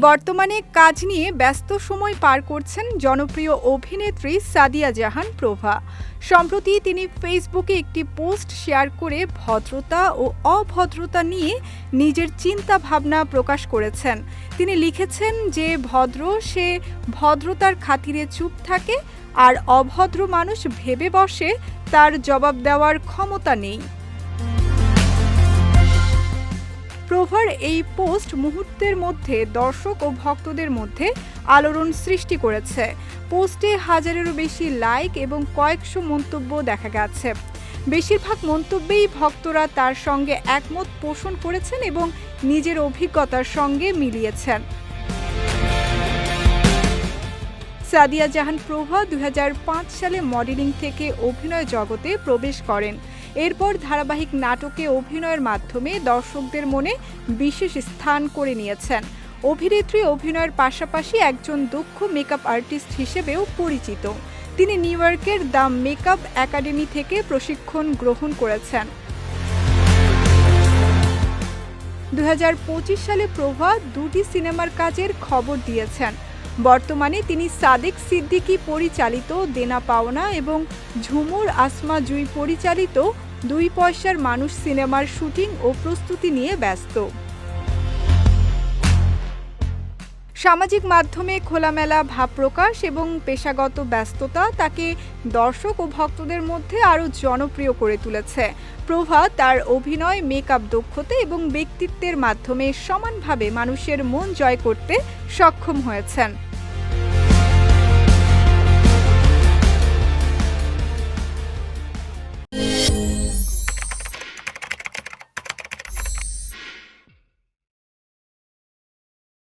বর্তমানে কাজ নিয়ে ব্যস্ত সময় পার করছেন জনপ্রিয় অভিনেত্রী সাদিয়া জাহান প্রভা। সম্প্রতি তিনি ফেসবুকে একটি পোস্ট শেয়ার করে ভদ্রতা ও অভদ্রতা নিয়ে নিজের চিন্তা ভাবনা প্রকাশ করেছেন। তিনি লিখেছেন যে, ভদ্র সে ভদ্রতার খাতিরে চুপ থাকে আর অভদ্র মানুষ ভেবে বসে তার জবাব দেওয়ার ক্ষমতা নেই। প্রভার এই পোস্ট মুহূর্তের মধ্যে দর্শক ও ভক্তদের মধ্যে আলোড়ন সৃষ্টি করেছে। পোস্টে হাজারেরও বেশি লাইক এবং কয়েকশো মন্তব্য দেখা গেছে। বেশিরভাগ মন্তব্যেই ভক্তরা তার সঙ্গে একমত পোষণ করেছেন এবং নিজের অভিজ্ঞতার সঙ্গে মিলিয়েছেন। সাদিয়া জাহান প্রভা দুই হাজার পাঁচ সালে মডেলিং থেকে অভিনয় জগতে প্রবেশ করেন। এরপর ধারাবাহিক নাটকে অভিনয়ের মাধ্যমে দর্শকদের মনে বিশেষ স্থান করে নিয়েছেন। অভিনেত্রী অভিনয়ের পাশাপাশি একজন দক্ষ মেকআপ আর্টিস্ট হিসেবেও পরিচিত। তিনি নিউ ইয়র্কের দ্য মেকআপ একাডেমি থেকে প্রশিক্ষণ গ্রহণ করেছেন। দু হাজার পঁচিশ সালে প্রভা দুটি সিনেমার কাজের খবর দিয়েছেন। বর্তমানে তিনি সাদেক সিদ্দিকি পরিচালিত দেনা পাওনা এবং ঝুমুর আসমা জুই পরিচালিত দুই পয়সার মানুষ সিনেমার শুটিং ও প্রস্তুতি নিয়ে ব্যস্ত। সামাজিক মাধ্যমে খোলামেলা ভাব প্রকাশ এবং পেশাগত ব্যস্ততা তাকে দর্শক ও ভক্তদের মধ্যে আরও জনপ্রিয় করে তুলেছে। প্রভা তার অভিনয়, মেকআপ দক্ষতা এবং ব্যক্তিত্বের মাধ্যমে সমানভাবে মানুষের মন জয় করতে সক্ষম হয়েছেন।